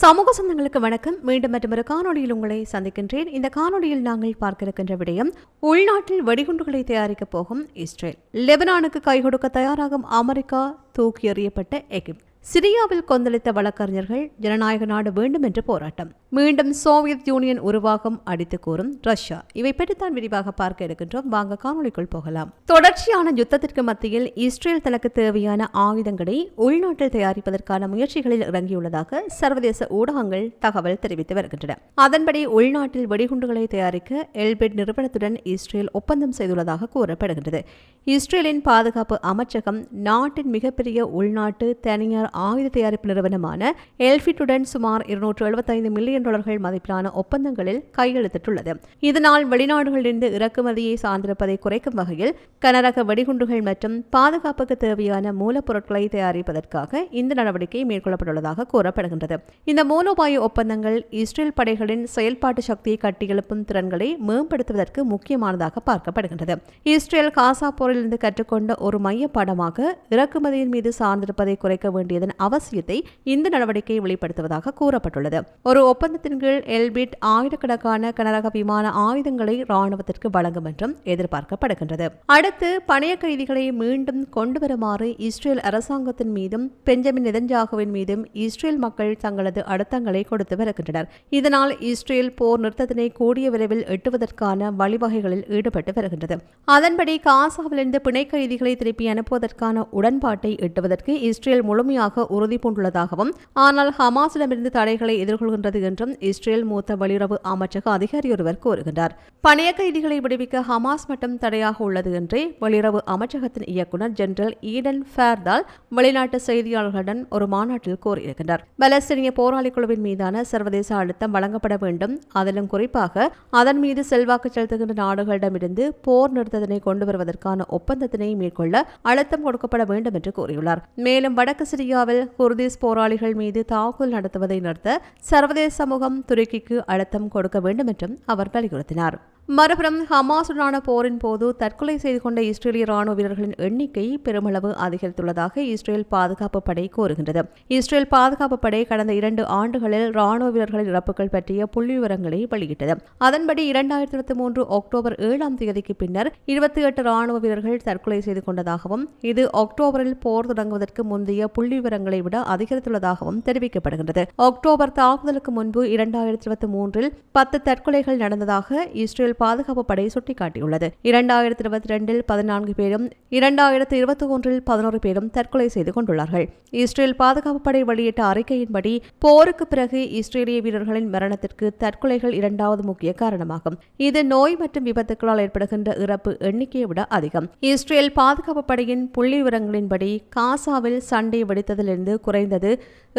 சமூக சொந்தங்களுக்கு வணக்கம். மீண்டும் மற்றொரு காணொலியில் உங்களை சந்திக்கின்றேன். இந்த காணொலியில் நாங்கள் பார்க்க இருக்கின்ற விடயம் உள்நாட்டில் வெடிகுண்டுகளை தயாரிக்கப் போகும் இஸ்ரேல். லெபனானுக்கு கை கொடுக்க தயாராகும் அமெரிக்கா தூக்கி எறியப்பட்ட எகிப்து. சிரியாவில் கொந்தளித்த வழக்கறிஞர்கள் ஜனநாயக நாடு வேண்டும் என்று போராட்டம். மீண்டும் சோவியத் யூனியன் உருவாகம் அடித்து கூறும் ரஷ்யா. இவை பற்றித்தான் விரிவாக பார்க்க இருக்கின்றோம். வாங்க காணொளிக்குள் போகலாம். தொடர்ச்சியான யுத்தத்திற்கு மத்தியில் இஸ்ரேல் தனக்கு தேவையான ஆயுதங்களை உள்நாட்டில் தயாரிப்பதற்கான முயற்சிகளில் இறங்கியுள்ளதாக சர்வதேச ஊடகங்கள் தகவல் தெரிவித்து வருகின்றன. அதன்படி உள்நாட்டில் வெடிகுண்டுகளை தயாரிக்க எல்பெட் நிறுவனத்துடன் இஸ்ரேல் ஒப்பந்தம் செய்துள்ளதாக கூறப்படுகின்றது. இஸ்ரேலின் பாதுகாப்பு அமைச்சகம் நாட்டின் மிகப்பெரிய உள்நாட்டு தனியார் ஆயுத தயாரிப்பு நிறுவனமான எல்பிட்டுடன் சுமார் இருநூற்று எழுபத்தைந்து மில்லியன் டாலர்கள் மதிப்பிலான ஒப்பந்தங்களில் கையெழுத்திட்டுள்ளது. இதனால் வெளிநாடுகளிலிருந்து இறக்குமதியை சார்ந்திருப்பதை குறைக்கும் வகையில் கனரக வெடிகுண்டுகள் மற்றும் பாதுகாப்புக்கு தேவையான மூலப்பொருட்களை தயாரிப்பதற்காக இந்த நடவடிக்கை மேற்கொள்ளப்பட்டுள்ளதாக கூறப்படுகின்றது. இந்த மூலோபாய ஒப்பந்தங்கள் இஸ்ரேல் படைகளின் செயல்பாட்டு சக்தியை கட்டியெழுப்பும் திறன்களை மேம்படுத்துவதற்கு முக்கியமானதாக பார்க்கப்படுகின்றது. இஸ்ரேல் காசா போரிலிருந்து கற்றுக்கொண்ட ஒரு மைய பாடமாக இறக்குமதியின் மீது சார்ந்திருப்பதை குறைக்க வேண்டியது வேண்டியதன் அவசியத்தை இந்த நடவடிக்கை வெளிப்படுத்துவதாக கூறப்பட்டுள்ளது. ஒரு ஒப்பந்தத்தின் கீழ் எல்பிட் ஆயிரக்கணக்கான கனரக விமான ஆயுதங்களை ராணுவத்திற்கு வழங்கும் என்றும் எதிர்பார்க்கப்படுகின்றது. அடுத்து பணைய கைதிகளை மீண்டும் கொண்டு வருமாறு இஸ்ரேல் அரசாங்கத்தின் மீதும் பெஞ்சமின் நெதன்ஜாகுவின் மீதும் இஸ்ரேல் மக்கள் தங்களது அழுத்தங்களை கொடுத்து வருகின்றனர். இதனால் இஸ்ரேல் போர் நிறுத்தத்தினை கூடிய விரைவில் எட்டுவதற்கான வழிவகைகளில் ஈடுபட்டு வருகின்றது. அதன்படி காசாவிலிருந்து பிணை கைதிகளை திருப்பி அனுப்புவதற்கான உடன்பாட்டை எட்டுவதற்கு இஸ்ரேல் முழுமையாக உறுதி பூண்டுள்ளதாகவும் ஆனால் ஹமாஸிடமிருந்து தடைகளை எதிர்கொள்கின்றது என்றும் இஸ்ரேல் மூத்த வெளியுறவு அமைச்சக அதிகாரி ஒருவர் கூறுகின்றார். பணைய கைதிகளை விடுவிக்க ஹமாஸ் மட்டும் தடையாக உள்ளது என்றே வெளியுறவு அமைச்சகத்தின் இயக்குநர் ஜெனரல் ஈடன் ஃபேர்தால் வெளிநாட்டு செய்தியாளர்களுடன் ஒரு மாநாட்டில் கூறியிருக்கின்றார். பலஸ்தீனிய போராளி குழுவின் மீதான சர்வதேச அழுத்தம் வழங்கப்பட வேண்டும். அதிலும் குறிப்பாக அதன் மீது செல்வாக்கு செலுத்துகின்ற நாடுகளிடமிருந்து போர் நிறுத்தத்தினை கொண்டு வருவதற்கான ஒப்பந்தத்தினை மேற்கொள்ள அழுத்தம் கொடுக்கப்பட வேண்டும் என்று கூறியுள்ளார். மேலும் வடக்கு சிரியா சிரியாவில் குர்திஸ் போராளிகள் மீது தாக்குதல் நடத்துவதை நிறுத்த சர்வதேச சமூகம் துருக்கிக்கு அழுத்தம் கொடுக்க வேண்டும் என்றும் அவர் வலியுறுத்தினார். மறுபுறம் ஹமாசுடனான போரின் போது தற்கொலை செய்து கொண்ட இஸ்ரேலிய ராணுவ வீரர்களின் எண்ணிக்கை பெருமளவு அதிகரித்துள்ளதாக இஸ்ரேல் பாதுகாப்பு படை கூறுகின்றது. இஸ்ரேல் பாதுகாப்பு படை கடந்த இரண்டு ஆண்டுகளில் ராணுவ வீரர்களின் இறப்புகள் பற்றிய புள்ளி விவரங்களை வெளியிட்டது. அதன்படி இரண்டாயிரத்தி இருபத்தி மூன்று அக்டோபர் ஏழாம் தேதிக்கு பின்னர் இருபத்தி எட்டு ராணுவ வீரர்கள் தற்கொலை செய்து கொண்டதாகவும் இது அக்டோபரில் போர் தொடங்குவதற்கு முந்தைய புள்ளி விவரங்களை விட அதிகரித்துள்ளதாகவும் தெரிவிக்கப்படுகின்றது. அக்டோபர் தாக்குதலுக்கு முன்பு இரண்டாயிரத்தி இருபத்தி மூன்றில் பத்து தற்கொலைகள் நடந்ததாக இஸ்ரேல் பாதுகாப்பு படை சுட்டிக்காட்டியுள்ளது. இரண்டாயிரத்தி இருபத்தி ரெண்டில் பதினான்கு பேரும் இரண்டாயிரத்தி இருபத்தி ஒன்றில் பதினோரு பேரும் தற்கொலை செய்து கொண்டுள்ளார்கள். இஸ்ரேல் பாதுகாப்பு படை வெளியிட்ட அறிக்கையின்படி போருக்கு பிறகு இஸ்ரேலிய வீரர்களின் மரணத்திற்கு தற்கொலைகள் இரண்டாவது முக்கிய காரணமாகும். இது நோய் மற்றும் விபத்துக்களால் ஏற்படுகின்ற இறப்பு எண்ணிக்கையை விட அதிகம். இஸ்ரேல் பாதுகாப்பு படையின் புள்ளி விவரங்களின்படி காசாவில் சண்டை வெடித்ததிலிருந்து குறைந்தது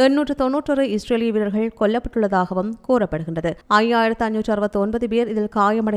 எண்ணூற்று தொன்னூற்றொரு இஸ்ரேலிய வீரர்கள் கொல்லப்பட்டுள்ளதாகவும் கூறப்படுகின்றது. ஐயாயிரத்து ஐநூற்று அறுபத்தி ஒன்பது பேர் இதில்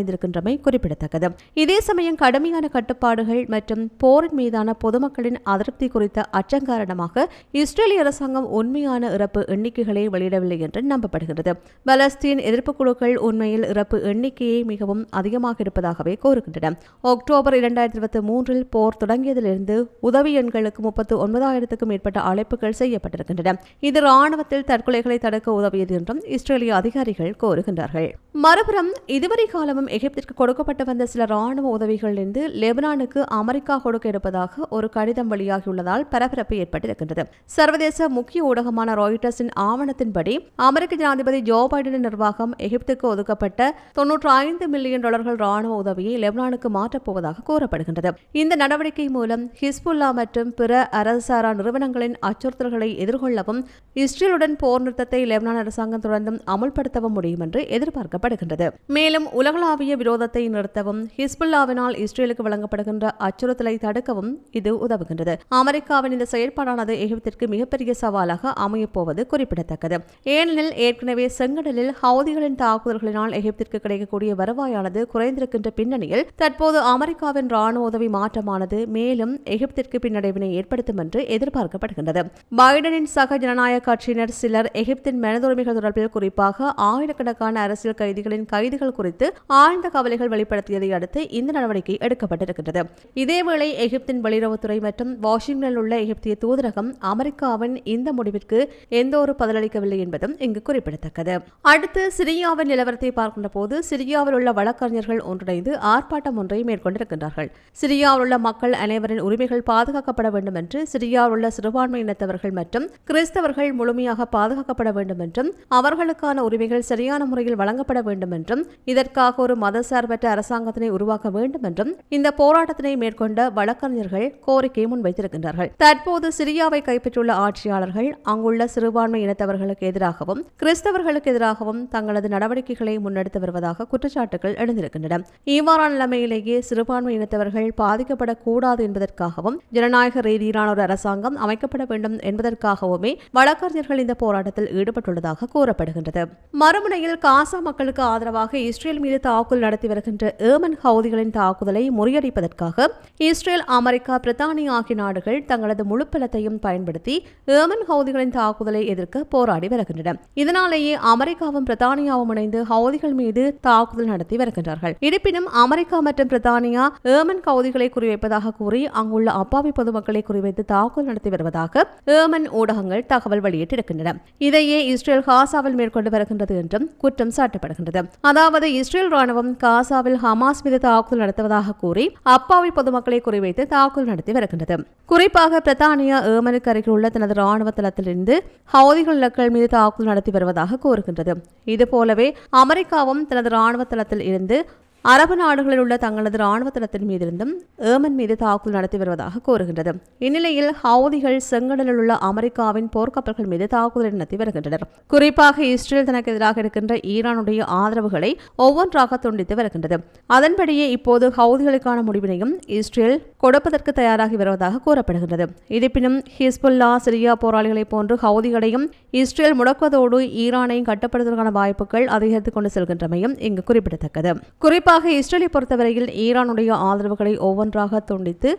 காயமடைந்திருக்கின்றமை குறிப்பிடத்தக்கது. இதே சமயம் கடுமையான கட்டுப்பாடுகள் மற்றும் போரின் மீதான பொதுமக்களின் அதிருப்தி குறித்த அச்சம் காரணமாக இஸ்ரேலிய அரசாங்கம் உண்மையான இறப்பு எண்ணிக்கைகளை வெளியிடவில்லை என்று நம்பப்படுகிறது. பலஸ்தீன் எதிர்ப்பு குழுக்கள் உண்மையில் இறப்பு எண்ணிக்கையை மிகவும் அதிகமாக இருப்பதாகவே கூறுகின்றன. அக்டோபர் இரண்டாயிரத்தி இருபத்தி மூன்றில் போர் தொடங்கியதிலிருந்து உதவி எண்களுக்கு முப்பத்து ஒன்பதாயிரத்துக்கும் மேற்பட்ட அழைப்புகள் செய்யப்பட்டிருக்கின்றன. இது ராணுவத்தில் தற்கொலைகளை தடுக்க உதவியது என்றும் இஸ்ரேலிய அதிகாரிகள் கோருகின்றார்கள் மறுபுறம் இதுவரை காலமும் எகிப்திற்கு கொடுக்கப்பட்டு வந்த சில ராணுவ உதவிகளிலிருந்து லெபனானுக்கு அமெரிக்கா கொடுக்க இருப்பதாக ஒரு கடிதம் வெளியாகியுள்ளதால் பரபரப்பு ஏற்பட்டிருக்கின்றது. சர்வதேச முக்கிய ஊடகமான ராய்டர்ஸின் ஆவணத்தின்படி அமெரிக்க ஜனாதிபதி ஜோ பைடனின் நிர்வாகம் எகிப்துக்கு ஒதுக்கப்பட்ட தொன்னூற்று ஐந்து மில்லியன் டாலர்கள் ராணுவ உதவியை லெபனானுக்கு மாற்றப்போவதாக கூறப்படுகின்றது. இந்த நடவடிக்கை மூலம் ஹிஸ்புல்லா மற்றும் பிற அரசாரா நிறுவனங்களின் அச்சுறுத்தல்களை எதிர்கொள்ளவும் இஸ்ரேலுடன் போர் நிறுத்தத்தை லெபனான் அரசாங்கம் தொடர்ந்தும் அமுல்படுத்தவும் முடியும் என்று எதிர்பார்க்கப்படுகின்றது. மேலும் உலகளாவிய விரோதத்தை நிறுத்தவும் ஹிஸ்புல்லாவினால் இஸ்ரேலுக்கு வழங்கப்படுகின்ற அச்சுறுத்தலை தடுக்கவும் இது உதவுகின்றது. அமெரிக்காவின் இந்த செயற்பாடானது எகிப்திற்கு மிகப்பெரிய சவாலாக அமையப்போவது குறிப்பிடத்தக்கது. ஏனெனில் ஏற்கனவே செங்கடலில் ஹவுதிகளின் தாக்குதல்களினால் எகிப்திற்கு கிடைக்கக்கூடிய வருவாயானது குறைந்திருக்கின்ற பின்னணியில் தற்போது அமெரிக்காவின் ராணுவ உதவி மாற்றமானது மேலும் எகிப்திற்கு பின்னடைவினை ஏற்படுத்தும் என்று எதிர்பார்க்கப்படுகின்றது. பைடனின் சக ஜனநாயக கட்சியினர் சிலர் எகிப்தின் மனதுரிமைகள் தொடர்பில் குறிப்பாக ஆயிரக்கணக்கான அரசியல் கைதிகளின் கைதுகள் குறித்து ஆழ்ந்த ஆழ்ந்த கவலைகள் வெளிப்படுத்தியதை அடுத்து இந்த நடவடிக்கை எடுக்கப்பட்டிருக்கின்றது. இதேவேளை எகிப்தின் வெளியுறவுத்துறை மற்றும் வாஷிங்டனில் உள்ள எகிப்திய தூதரகம் அமெரிக்காவின் இந்த முடிவிற்கு எந்த ஒரு பதிலளிக்கவில்லை என்பதும் இங்கு குறிப்பிடத்தக்கது. அடுத்து சிரியாவின் நிலவரத்தை பார்க்கின்ற போது சிரியாவில் உள்ள வழக்கறிஞர்கள் ஒன்றிணைந்து ஆர்ப்பாட்டம் ஒன்றை மேற்கொண்டிருக்கின்றார்கள். சிரியாவில் உள்ள மக்கள் அனைவரின் உரிமைகள் பாதுகாக்கப்பட வேண்டும் என்று சிரியாவில் உள்ள சிறுபான்மை இனத்தவர்கள் மற்றும் கிறிஸ்தவர்கள் முழுமையாக பாதுகாக்கப்பட வேண்டும் என்றும் அவர்களுக்கான உரிமைகள் சரியான முறையில் வழங்கப்பட வேண்டும் என்றும் இதற்காக ஒரு மதசார்பற்ற அரசாங்கத்தினை உருவாக்க வேண்டும் என்றும் இந்த போராட்டத்தினை மேற்கொண்ட வழக்கறிஞர்கள் கோரிக்கை முன்வைத்திருக்கின்றார்கள். தற்போது சிரியாவை கைப்பற்றியுள்ள ஆட்சியாளர்கள் அங்குள்ள சிறுபான்மை இனத்தவர்களுக்கு எதிராகவும் கிறிஸ்தவர்களுக்கு எதிராகவும் தங்களது நடவடிக்கைகளை முன்னெடுத்து வருவதாக குற்றச்சாட்டுகள் எழுந்திருக்கின்றன. இவ்வாறான நிலைமையிலேயே சிறுபான்மை இனத்தவர்கள் பாதிக்கப்படக்கூடாது என்பதற்காகவும் ஜனநாயக ரீதியிலான ஒரு அரசாங்கம் அமைக்கப்பட வேண்டும் என்பதற்காகவுமே வழக்கறிஞர்கள் இந்த போராட்டத்தில் ஈடுபட்டுள்ளதாக கூறப்படுகின்றது. மறுமுனையில் காசா மக்களுக்கு ஆதரவாக இஸ்ரேல் மீது தாக்குதல் ஈராக்கில் நடத்தி வருகின்ற ஏமன் ஹவுதிகளின் தாக்குதலை முறியடிப்பதற்காக இஸ்ரேல் அமெரிக்கா பிரித்தானியா ஆகிய நாடுகள் தங்களது முழு பலத்தையும் பயன்படுத்தி ஏமன் ஹவுதிகளின் தாக்குதலை எதிர்க்க போராடி வருகின்றன. இதனாலேயே அமெரிக்காவும் பிரித்தானியாவும் இணைந்து ஹவுதிகள் மீது தாக்குதல் நடத்தி வருகின்றார்கள். இருப்பினும் அமெரிக்கா மற்றும் பிரித்தானியா ஏமன் ஹவுதிகளை குறிவைப்பதாக கூறி அங்குள்ள அப்பாவி பொதுமக்களை குறிவைத்து தாக்குதல் நடத்தி வருவதாக ஏமன் ஊடகங்கள் தகவல் வெளியிட்டிருக்கின்றன. இதையே இஸ்ரேல் காசாவில் மேற்கொண்டு வருகின்றது என்றும் குற்றம் சாட்டப்படுகின்றது. அதாவது இஸ்ரேல் ராணுவம் காசாவில் ஹமாஸ் மீது தாக்குதல் நடத்துவதாக கூறி அப்பாவி பொதுமக்களை குறிவைத்து தாக்குதல் நடத்தி வருகின்றது. குறிப்பாக பிரித்தானியா ஏமனுக்கு அருகில் உள்ள தனது ராணுவ தளத்திலிருந்து ஹவுதிகள் இலக்கள் மீது தாக்குதல் நடத்தி வருவதாக கூறுகின்றது. இதுபோலவே அமெரிக்காவும் தனது ராணுவ தளத்தில் இருந்து அரபு நாடுகளில் உள்ள தங்களது ராணுவ தளத்தின் மீதிருந்தும் ஏமன் மீது தாக்குதல் நடத்தி வருவதாக கூறுகின்றது. இந்நிலையில் ஹவுதிகள் செங்கடலில் உள்ள அமெரிக்காவின் போர்க்கப்பல்கள் மீது தாக்குதல் நடத்தி வருகின்றனர். குறிப்பாக இஸ்ரேல் தனக்கு எதிராக இருக்கின்ற ஈரானுடைய ஆதரவுகளை ஒவ்வொன்றாக துண்டித்து வருகின்றது. அதன்படியே இப்போது ஹவுதிகளுக்கான முடிவினையும் இஸ்ரேல் கொடுப்பதற்கு தயாராகி வருவதாக கூறப்படுகின்றது. இருப்பினும் ஹிஸ்புல்லா சிரியா போராளிகளைப் போன்று ஹவுதிகளையும் இஸ்ரேல் முடக்குவதோடு ஈரானையும் கட்டுப்படுத்துவதற்கான வாய்ப்புகள் அதிகரித்துக் கொண்டு செல்கின்றமையும் இங்கு குறிப்பிடத்தக்கது. குறிப்பாக இஸ்ரேலை பொறுத்தவரையில் ஈரானுடைய ஆதரவுகளை ஒவ்வொன்றாக துண்டித்து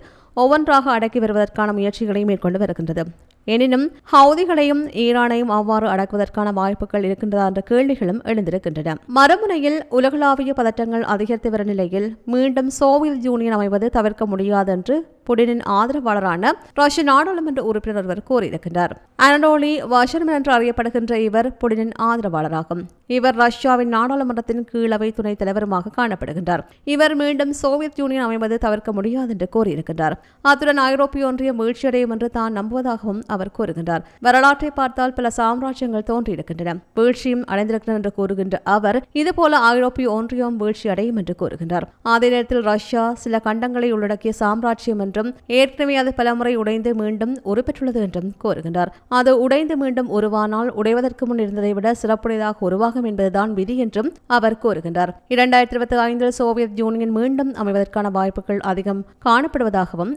ஒவ்வொன்றாக அடக்கி வருவதற்கான முயற்சிகளை மேற்கொண்டு வருகின்றது. எனினும் ஹவுதிகளையும் ஈரானையும் அவ்வாறு அடக்குவதற்கான வாய்ப்புகள் இருக்கின்றதா என்ற கேள்விகளும் எழுந்திருக்கின்றன. மறுமுனையில் உலகளாவிய பதட்டங்கள் அதிகரித்து வரும் நிலையில் மீண்டும் சோவியத் யூனியன் அமைவது தவிர்க்க முடியாது என்று புடினின் ஆதரவாளரான ரஷ்ய நாடாளுமன்ற உறுப்பினர் ஒருவர் கூறியிருக்கின்றார். அனடோலி வஷர்மன் என்று அறியப்படுகின்ற இவர் புடினின் ஆதரவாளராகும். இவர் ரஷ்யாவின் நாடாளுமன்றத்தின் கீழவை துணைத் தலைவருமாக காணப்படுகின்றார். இவர் மீண்டும் சோவியத் யூனியன் அமைவது தவிர்க்க முடியாது என்று கூறியிருக்கின்றார். அத்துடன் ஐரோப்பிய ஒன்றியம் வீழ்ச்சியடையும் என்று தான் நம்புவதாகவும் அவர் கூறுகின்றார். வரலாற்றை பார்த்தால் பல சாம்ராஜ்யங்கள் தோன்றியிருக்கின்றன. வீழ்ச்சியும் அடைந்திருக்கின்றன என்று கூறுகின்ற அவர் இதுபோல ஐரோப்பிய ஒன்றியம் வீழ்ச்சி அடையும் என்று கூறுகின்றார். அதே நேரத்தில் ரஷ்யா சில கண்டங்களை உள்ளடக்கிய சாம்ராஜ்யம் என்றும் ஏற்கனவே அது பலமுறை உடைந்து மீண்டும் உருப்பெற்றுள்ளது என்றும் கூறுகின்றார். அது உடைந்து மீண்டும் உருவானால் உடைவதற்கு முன் இருந்ததை விட சிறப்புடையதாக உருவாகும் என்பதுதான் விதி என்றும் அவர் கூறுகின்றார். இரண்டாயிரத்தி இருபத்தி ஐந்தில் சோவியத் யூனியன் மீண்டும் அமைவதற்கான வாய்ப்புகள் அதிகம் காணப்படுவதாகவும்